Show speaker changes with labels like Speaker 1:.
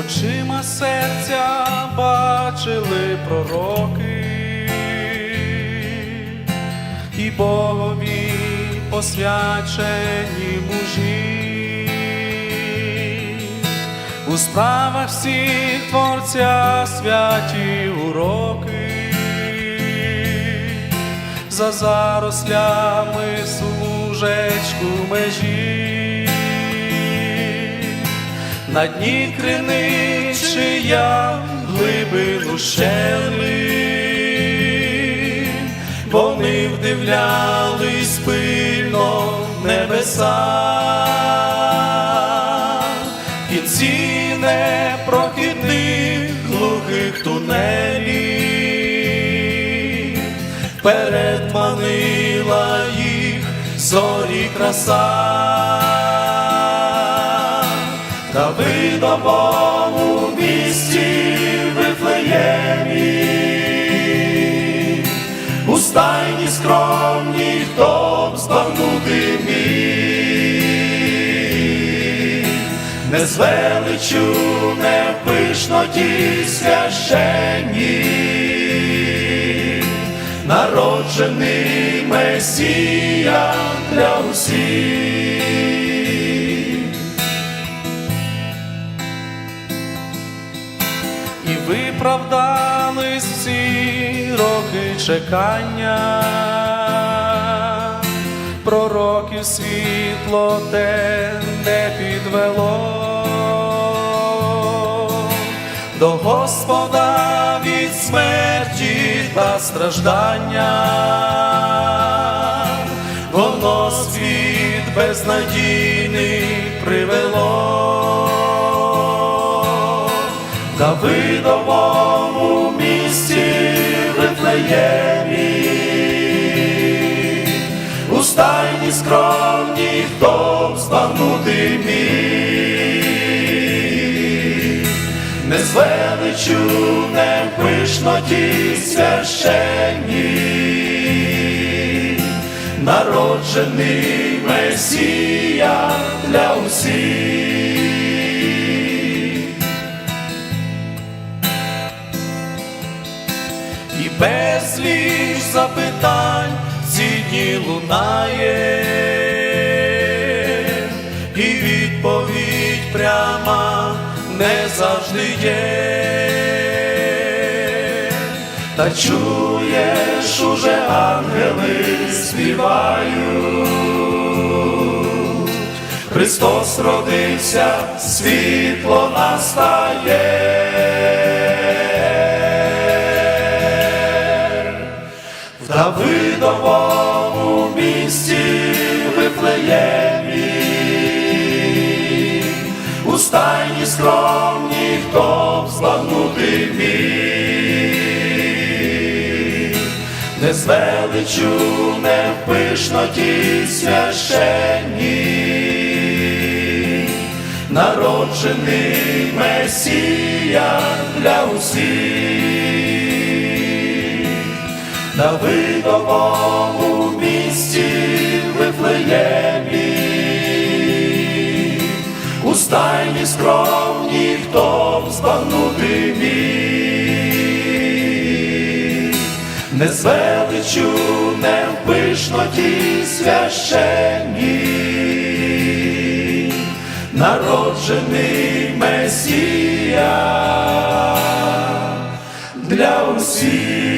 Speaker 1: очима серця бачили пророки, і Богові посвячені мужі, у справах всіх творця святі уроки, за зарослями служечку межі на дні криничия глибину щели, вони вдивлялись пильно небеса, в кінці непрохідних глухих тунелів, вперед манила їх зорі краса. Давидовому місті Вифлеємі, у стайні скромні, хто б збагнути міг, не з величу, не в пишноті священні, народжений Месія для усіх. Виправдались всі роки чекання, пророків світло те не підвело, до Господа від смерті та страждання, воно світ безнадійний Давидовому місті Вифлеємі, у стайні скромні, хто збагнути міг, не з величу, не в пишноті священні, народжений Месія для усіх. Безліч запитань ці дні лунає, і відповідь пряма не завжди є. Та чуєш, уже ангели співають, Христос родився, світло настає. Давидовому місті Вифлеємі, у стайні скромні, хто б збагнути міг, не з величу, не в пишноті священні, народжений Месія для усіх. На видовому місці вифлеємі, у стайні скромні, хто збагнути міг, не звеличу, не в пишноті священні, народжений Месія для усіх.